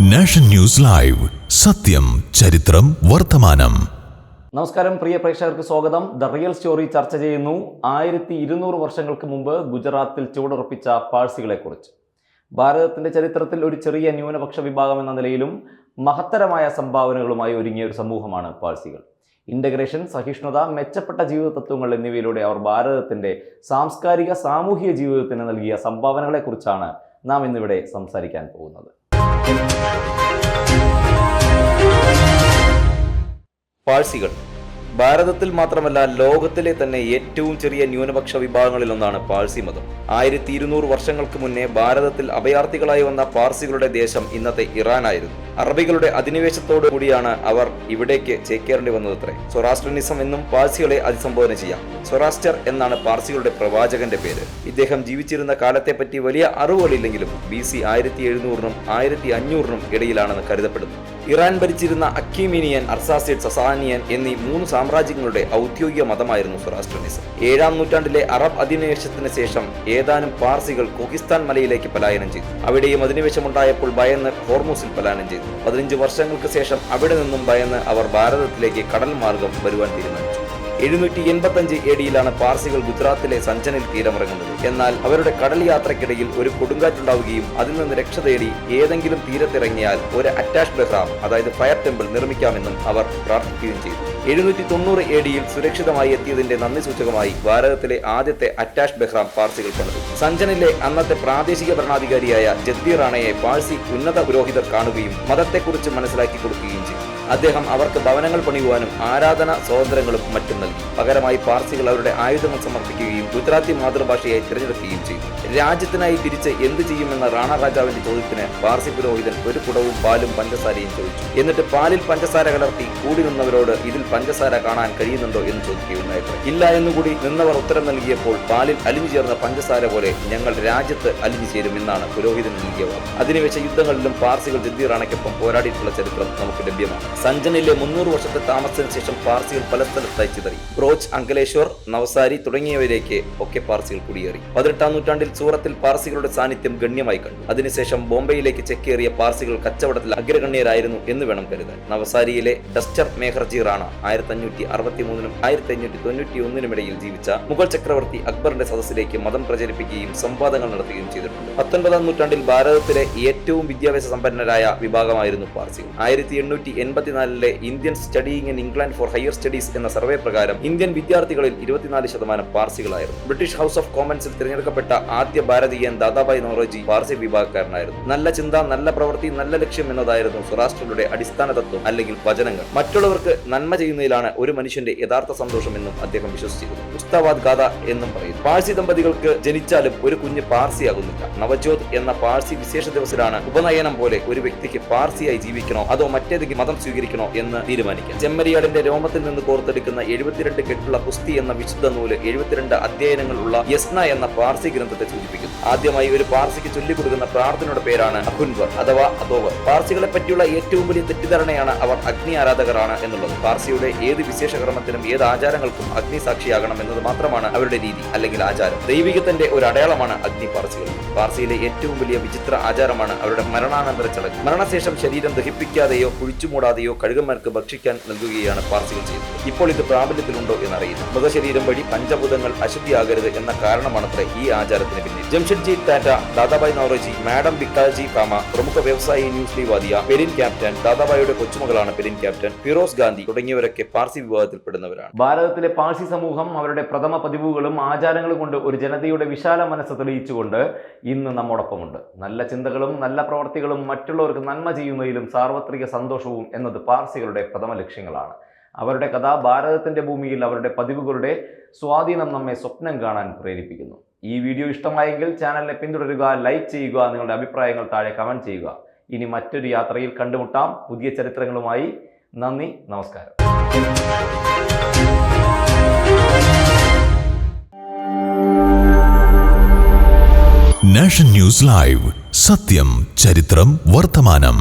Nation news live. സത്യം ചരിത്രം വർത്തമാനം. നമസ്കാരം പ്രിയ പ്രേക്ഷകർക്ക് സ്വാഗതം. ദ റിയൽ സ്റ്റോറി ചർച്ച ചെയ്യുന്നു. ആയിരത്തി ഇരുന്നൂറ് വർഷങ്ങൾക്ക് മുമ്പ് ഗുജറാത്തിൽ ചുവടുറപ്പിച്ച പാഴ്സികളെക്കുറിച്ച്. ഭാരതത്തിന്റെ ചരിത്രത്തിൽ ഒരു ചെറിയ ന്യൂനപക്ഷ വിഭാഗം എന്ന നിലയിലും മഹത്തരമായ സംഭാവനകളുമായി ഒരുങ്ങിയ ഒരു സമൂഹമാണ് പാഴ്സികൾ. ഇന്റഗ്രേഷൻ സഹിഷ്ണുത മെച്ചപ്പെട്ട ജീവിത തത്വങ്ങൾ എന്നിവയിലൂടെ അവർ ഭാരതത്തിന്റെ സാംസ്കാരിക സാമൂഹിക ജീവിതത്തിന് നൽകിയ സംഭാവനകളെക്കുറിച്ചാണ് നാം ഇന്നിവിടെ സംസാരിക്കാൻ പോകുന്നത്. പാഴ്സികൾ. ഭാരതത്തിൽ മാത്രമല്ല ലോകത്തിലെ തന്നെ ഏറ്റവും ചെറിയ ന്യൂനപക്ഷ വിഭാഗങ്ങളിൽ ഒന്നാണ് പാഴ്സി മതം. ആയിരത്തി ഇരുന്നൂറ് വർഷങ്ങൾക്ക് മുന്നേ ഭാരതത്തിൽ അഭയാർത്ഥികളായി വന്ന പാർസികളുടെ ദേശം ഇന്നത്തെ ഇറാനായിരുന്നു. അറബികളുടെ അധിനിവേശത്തോടു കൂടിയാണ് അവർ ഇവിടേക്ക് ചേക്കേറേണ്ടി വന്നതത്രേ. സൊറാസ്ട്രനിസം എന്നും പാഴ്സികളെ അതിസംബോധന ചെയ്യാം. സൊറാസ്റ്റർ എന്നാണ് പാർസികളുടെ പ്രവാചകന്റെ പേര്. ഇദ്ദേഹം ജീവിച്ചിരുന്ന കാലത്തെപ്പറ്റി വലിയ അറിവുകളില്ലെങ്കിലും ബി സി ആയിരത്തി എഴുന്നൂറിനും ആയിരത്തി അഞ്ഞൂറിനും ഇടയിലാണെന്ന് കരുതപ്പെടുന്നു. ഇറാൻ ഭരിച്ചിരുന്ന അക്കീമിനിയൻ അർസാസിഡ് സസാനിയൻ എന്നീ മൂന്ന് സാമ്രാജ്യങ്ങളുടെ ഔദ്യോഗിക മതമായിരുന്നു സ്വരാഷ്ട്രനിസം ഏഴാം നൂറ്റാണ്ടിലെ അറബ് അധിനിവേശത്തിന് ശേഷം ഏതാനും പാർസികൾ കൊഹിസ്ഥാൻ മലയിലേക്ക് പലായനം ചെയ്തു. അവിടെയും അധിനിവേശമുണ്ടായപ്പോൾ ഭയന്ന് ഹോർമൂസിൽ പലായനം ചെയ്തു. പതിനഞ്ച് വർഷങ്ങൾക്ക് ശേഷം അവിടെ നിന്നും ഭയന്ന് അവർ ഭാരതത്തിലേക്ക് കടൽ മാർഗം വരുവാൻ തീരുമാനിച്ചു. എഴുന്നൂറ്റി എൺപത്തഞ്ച് എ ഡിയിലാണ് പാർസികൾ ഗുജറാത്തിലെ സഞ്ചനിൽ തീരമിറങ്ങുന്നത്. എന്നാൽ അവരുടെ കടൽ യാത്രക്കിടയിൽ ഒരു കൊടുങ്കാറ്റുണ്ടാവുകയും അതിൽ നിന്ന് രക്ഷ തേടി ഏതെങ്കിലും തീരത്തിറങ്ങിയാൽ ഒരു അറ്റാച്ച് ബസാം അതായത് ഫയർ ടെമ്പിൾ നിർമ്മിക്കാമെന്നും അവർ പ്രാർത്ഥിക്കുകയും ചെയ്തു. എഴുന്നൂറ്റി തൊണ്ണൂറ് എ ഡിയിൽ സുരക്ഷിതമായി എത്തിയതിന്റെ നന്ദി സൂചകമായി ഭാരതത്തിലെ ആദ്യത്തെ അറ്റാച്ച് ബെഹ്റാം പാർസികൾ പണിതു. സഞ്ചനിലെ അന്നത്തെ പ്രാദേശിക ഭരണാധികാരിയായ ജദ്ദി റാണയെ പാഴ്സി ഉന്നത പുരോഹിതർ കാണുകയും മതത്തെക്കുറിച്ച് മനസ്സിലാക്കി കൊടുക്കുകയും ചെയ്തു. അദ്ദേഹം അവർക്ക് ഭവനങ്ങൾ പണിയുവാനും ആരാധന സ്വാതന്ത്ര്യങ്ങളും മറ്റും നൽകി. പകരമായി പാർസികൾ അവരുടെ ആയുധങ്ങൾ സമർപ്പിക്കുകയും ഗുജറാത്തി മാതൃഭാഷയായി തിരഞ്ഞെടുക്കുകയും ചെയ്തു. രാജ്യത്തിനായി തിരിച്ച് എന്ത് ചെയ്യുമെന്ന റാണ രാജാവിന്റെ ചോദ്യത്തിന് പാർസി പുരോഹിതൻ ഒരു കുടവും പാലും പഞ്ചസാരയും ചോദിച്ചു. എന്നിട്ട് പാലിൽ പഞ്ചസാര കലർത്തി കൂടി നിന്നവരോട് ഇതിൽ പഞ്ചസാര കാണാൻ കഴിയുന്നുണ്ടോ എന്ന് ചോദിക്കുകയുണ്ടായിരുന്നു ഇല്ല എന്നുകൂടി നിന്നവർ ഉത്തരം നൽകിയപ്പോൾ പാലിൽ അലിഞ്ഞു ചേർന്ന പഞ്ചസാര പോലെ ഞങ്ങൾ രാജ്യത്ത് അലിഞ്ഞു ചേരുമെന്നാണ് പുരോഹിതൻ നൽകിയ അതിനുവെച്ച യുദ്ധങ്ങളിലും പാർസികൾ ജദ്ദി റാണയ്ക്കൊപ്പം പോരാടിയിട്ടുള്ള ചരിത്രം നമുക്ക് ലഭ്യമാണ്. സഞ്ജനിലെ മുന്നൂറ് വർഷത്തെ താമസത്തിന് ശേഷം പാർസികൾ പല സ്ഥലത്തായി ചിതറി. ബ്രോച്ച് അങ്കലേശ്വർ നവസാരി തുടങ്ങിയവരേക്ക് ഒക്കെ പാർസികൾ കുടിയേറി. പതിനെട്ടാം നൂറ്റാണ്ടിൽ സൂറത്തിൽ പാർസികളുടെ സാന്നിധ്യം ഗണ്യമായി കണ്ടു. അതിനുശേഷം ബോംബെയിലേക്ക് ചെക്കേറിയ പാർസികൾ കച്ചവടത്തിൽ അഗ്രഗണ്യരായിരുന്നു എന്ന് വേണം കരുതാൻ. നവസാരിയിലെ ഡസ്റ്റർ മേഹർജി റാണ ആയിരത്തി അഞ്ഞൂറ്റി അറുപത്തി മൂന്നിനും ആയിരത്തി അഞ്ഞൂറ്റി തൊണ്ണൂറ്റി ഒന്നിനും ഇടയിൽ ജീവിച്ച മുഗൾ ചക്രവർത്തി അക്ബറിന്റെ സദസ്സിലേക്ക് മതം പ്രചരിപ്പിക്കുകയും സംവാദങ്ങൾ നടത്തുകയും ചെയ്തിട്ടുണ്ട്. പത്തൊൻപതാം നൂറ്റാണ്ടിൽ ഭാരതത്തിലെ ഏറ്റവും വിദ്യാഭ്യാസ സമ്പന്നരായ വിഭാഗമായിരുന്നു പാർസികൾ. ആയിരത്തി എണ്ണൂറ്റി എൺപത്തിനാലിലെ Indian studying in England for higher studies എന്ന സർവേ പ്രകാരം ഇന്ത്യൻ വിദ്യാർത്ഥികളിൽ ഇരുപത്തിനാല് ശതമാനം പാർസികളായിരുന്നു. ബ്രിട്ടീഷ് ഹൗസ് ഓഫ് കോമൺസിൽ തിരഞ്ഞെടുക്കപ്പെട്ട ആദ്യ ഭാരതീയൻ ദാദാബായ് നോറോജി പാർസി വിഭാഗക്കാരനായിരുന്നു. നല്ല ചിന്ത നല്ല പ്രവൃത്തി നല്ല ലക്ഷ്യം എന്നതായിരുന്നു സ്വരാഷ്ട്രയുടെ അടിസ്ഥാന തത്വം അല്ലെങ്കിൽ വചനങ്ങൾ. മറ്റുള്ളവർക്ക് നന്മ ചെയ്യുന്നതിലാണ് ഒരു മനുഷ്യന്റെ യഥാർത്ഥ സന്തോഷം എന്നും അദ്ദേഹം വിശ്വസിച്ചിരുന്നു. ഉസ്താവാദ് ഗാഥ എന്നും പറയുന്നു. പാഴ്സി ദമ്പതികൾക്ക് ജനിച്ചാലും ഒരു കുഞ്ഞ് പാർസിയാകുന്നില്ല. നവജ്യോത് എന്ന പാഴ്സി വിശേഷ ദിവസത്തിലാണ് ഉപനയനം പോലെ ഒരു വ്യക്തിക്ക് പാർസിയായി ജീവിക്കണോ അതോ മറ്റേതെങ്കിലും മതം സ്വീകരിക്കണോ എന്ന് തീരുമാനിക്കാം. ചെമ്മരിയാടിന്റെ രോമത്തിൽ നിന്ന് കോർത്തെടുക്കുന്ന എഴുപത്തിരണ്ട് കെട്ടുള്ള പുസ്തി എന്ന വിശുദ്ധ നൂൽ എഴുപത്തിരണ്ട് അധ്യയനങ്ങളുള്ള യസ്ന എന്ന പാർസി ഗ്രന്ഥത്തെ സൂചിപ്പിക്കുന്നു. ആദ്യമായി ഒരു പാർസിക്ക് ചൊല്ലിക്കൊടുക്കുന്ന പ്രാർത്ഥനയുടെ പേരാണ് അഹുൻവർ അഥവാ അതോവർ പാർസികളെ പറ്റിയുള്ള ഏറ്റവും വലിയ തെറ്റിദ്ധാരണയാണ് അവർ അഗ്നി ആരാധകരാണ് എന്നുള്ളത്. പാർസിയുടെ ഏത് വിശേഷകർമ്മത്തിനും ഏത് ആചാരങ്ങൾക്കും അഗ്നി സാക്ഷിയാകണം എന്നത് മാത്രമാണ് അവരുടെ രീതി അല്ലെങ്കിൽ ആചാരം. ദൈവികത്തിന്റെ ഒരു അടയാളമാണ് അഗ്നി പാർസികൾ. പാർസിയിലെ ഏറ്റവും വലിയ വിചിത്ര ആചാരമാണ് അവരുടെ മരണാനന്തര ചടങ്ങ്. മരണശേഷം ശരീരം ദഹിപ്പിക്കാതെയോ കുഴിച്ചുമൂടാതെയോ കഴുകന്മാർക്ക് ഭക്ഷിക്കാൻ നൽകുകയാണ് പാർസികൾ ചെയ്യുന്നത്. ഇപ്പോൾ ഇത് പ്രാബല്യത്തിലുണ്ടോ എന്നറിയില്ല. മൃതശരീരം വഴി പഞ്ചഭൂതങ്ങൾ അശുദ്ധിയാകരുത് എന്ന കാരണമാണത്രേ ഈ ആചാരത്തിന് പിന്നിൽ ജംഷഡ്ജി ടാറ്റ ദാദാബായ് നവറോജി മാഡം ബിക്കാജി കാമ പ്രമുഖ വ്യവസായി ന്യൂസ് ലീവാദിയ പെരിൻ ക്യാപ്റ്റൻ ദാദാബായിയുടെ കൊച്ചുമകളാണ് പെരിൻ ക്യാപ്റ്റൻ ഫിറോസ് ഗാന്ധി തുടങ്ങിയവരൊക്കെ പാർസി വിഭാഗത്തിൽപ്പെടുന്നവരാണ് ഭാരതത്തിലെ പാർസി സമൂഹം അവരുടെ പ്രഥമ പതിവുകളും ആചാരങ്ങളും കൊണ്ട് ഒരു ജനതയുടെ വിശാല മനസ്സ് തെളിയിച്ചുകൊണ്ട് ഇന്ന് നമ്മോടൊപ്പമുണ്ട്. നല്ല ചിന്തകളും നല്ല പ്രവർത്തികളും മറ്റുള്ളവർക്ക് നന്മ ചെയ്യുന്നതിലും സാർവത്രിക സന്തോഷവും എന്നത് പാർസികളുടെ പ്രഥമ ലക്ഷ്യങ്ങളാണ്. അവരുടെ കഥ ഭാരതത്തിന്റെ ഭൂമിയിൽ അവരുടെ പതിവുകളുടെ സ്വാധീനം നമ്മെ സ്വപ്നം കാണാൻ പ്രേരിപ്പിക്കുന്നു. ഈ വീഡിയോ ഇഷ്ടമായെങ്കിൽ ചാനലിനെ പിന്തുടരുക ലൈക്ക് ചെയ്യുക നിങ്ങളുടെ അഭിപ്രായങ്ങൾ താഴെ കമന്റ് ചെയ്യുക. ഇനി മറ്റൊരു യാത്രയിൽ കണ്ടുമുട്ടാം. പുതിയ ചരിത്രങ്ങളുമായി നന്ദി നമസ്കാരം. നാഷൻ ന്യൂസ് ലൈവ് സത്യം ചരിത്രം വർത്തമാനം